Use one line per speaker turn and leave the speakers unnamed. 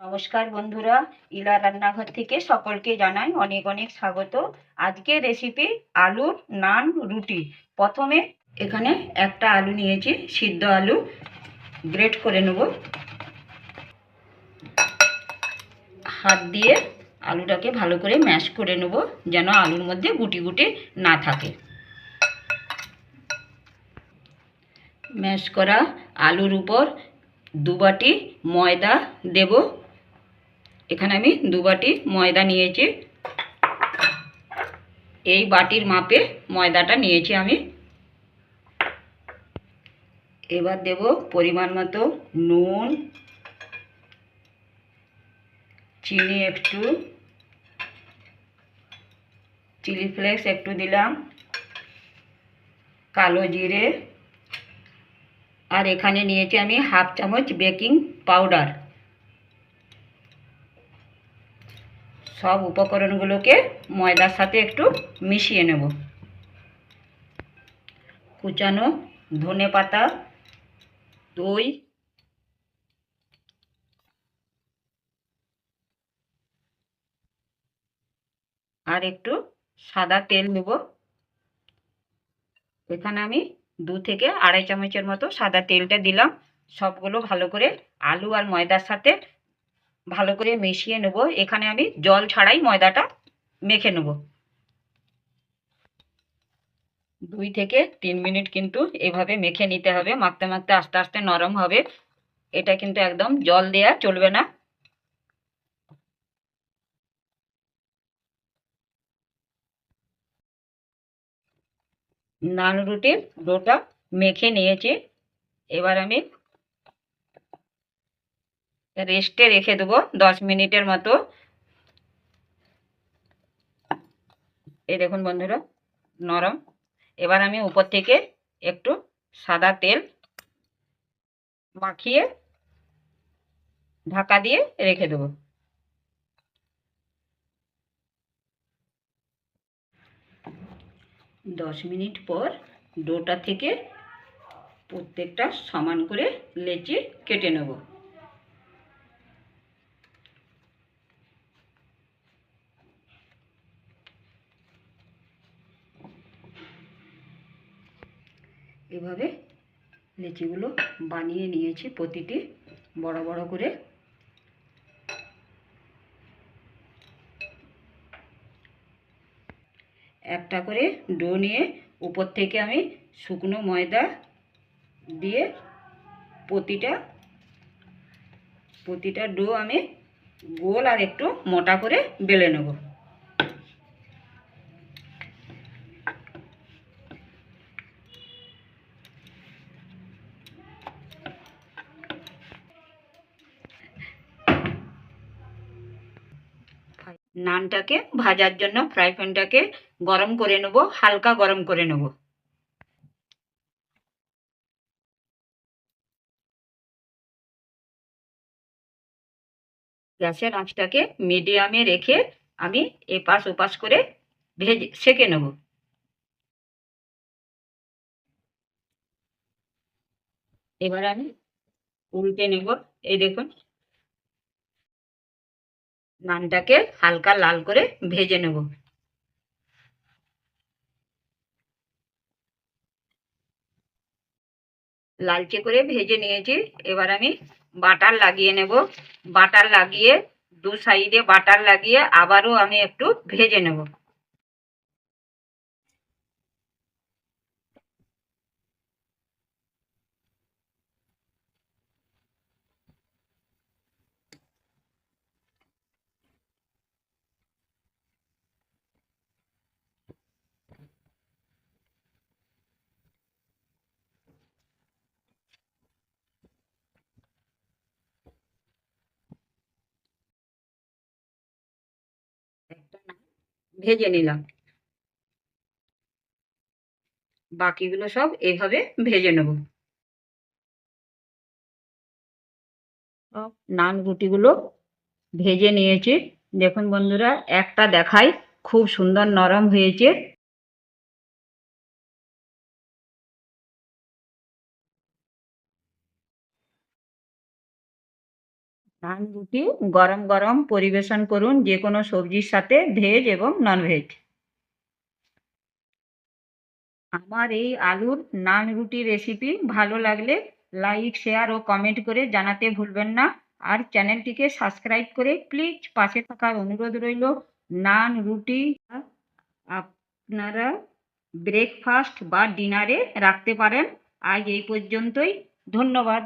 নমস্কার বন্ধুরা, ইলা রান্নাঘর থেকে সকলকে জানাই অনেক অনেক স্বাগত। আজকের রেসিপি আলুর নান রুটি। প্রথমে এখানে একটা আলু নিয়েছি, সিদ্ধ আলু। গ্রেট করে নেব। হাত দিয়ে আলুটাকে ভালো করে ম্যাশ করে নেব, যেন আলুর মধ্যে গুটি গুটি না থাকে। ম্যাশ করা আলুর উপর দু বাটি ময়দা দেব। এখানে আমি দু বাটি ময়দা নিয়েছি। এই বাটির মাপে ময়দাটা নিয়েছি আমি। এবার দেব পরিমাণ মতো নুন, চিনি একটু, চিলি ফ্লেক্স একটু দিলাম, কালো জিরে, আর এখানে নিয়েছি আমি হাফ চামচ বেকিং পাউডার। সব উপকরণগুলোকে ময়দার সাথে একটু মিশিয়ে নেব। কুচানো ধনে পাতা, দই, আর একটু সাদা তেল নেব। এখানে আমি দু থেকে আড়াই চামচের মতো সাদা তেলটা দিলাম। সবগুলো ভালো করে আলু আর ময়দার সাথে ভালো করে মিশিয়ে নেব। এখানে আমি জল ছাড়াই ময়দাটা মেখে নেব। দুই থেকে তিন মিনিট কিন্তু এভাবে মেখে নিতে হবে। মাখতে মাখতে আস্তে আস্তে নরম হবে। এটা কিন্তু একদম জল দেয়া চলবে না। নান রুটির ডোটা মেখে নিয়েছি। এবার আমি রেস্টে রেখে দেবো দশ মিনিটের মতো। এই দেখুন বন্ধুরা, নরম। এবার আমি উপর থেকে একটু সাদা তেল মাখিয়ে ঢাকা দিয়ে রেখে দেবো। দশ মিনিট পর ডোটা থেকে প্রত্যেকটা সমান করে লেচি কেটে নেব। এভাবে লেচিগুলো বানিয়ে নিয়েছি প্রতিটি বড় বড় করে। একটা করে ডো নিয়ে উপর থেকে আমি শুকনো ময়দা দিয়ে প্রতিটা প্রতিটা ডো আমি গোল আর একটু মোটা করে বেলে নেব। নানটাকে ভাজার জন্য ফ্রাই প্যানটাকে গরম করে নেব, হালকা গরম করে নেব। গ্যাসের আঁচটাকে মিডিয়ামে রেখে আমি এপাশ ওপাশ করে ভেজে, সেকে নেব। এবার আমি উল্টে নেব, এই দেখুন। নানটাকে হালকা লাল করে ভেজে নেব। লালচে করে ভেজে নিয়েছি। এবার আমি বাটার লাগিয়ে নেব। বাটার লাগিয়ে দু সাইডে বাটার লাগিয়ে আবারও আমি একটু ভেজে নেব। ভেজে নিলাম। বাকিগুলো সব এভাবে ভেজে নেব। নান রুটিগুলো ভেজে নিয়েছি। দেখুন বন্ধুরা, একটা দেখাই খুব সুন্দর নরম হয়েছে। নান রুটি, গরম গরম পরিবেশন করুন যে কোনো সবজির সাথে ভেজ এবং ননভেজ আমার এই আলুর নান রুটি রেসিপি ভালো লাগলে লাইক শেয়ার ও কমেন্ট করে জানাতে ভুলবেন না। আর চ্যানেলটিকে সাবস্ক্রাইব করে প্লিজ পাশে থাকার অনুরোধ রইল। নান, রুটি আপনারা ব্রেকফাস্ট বা ডিনারে রাখতে পারেন। আজ এই পর্যন্তই। ধন্যবাদ।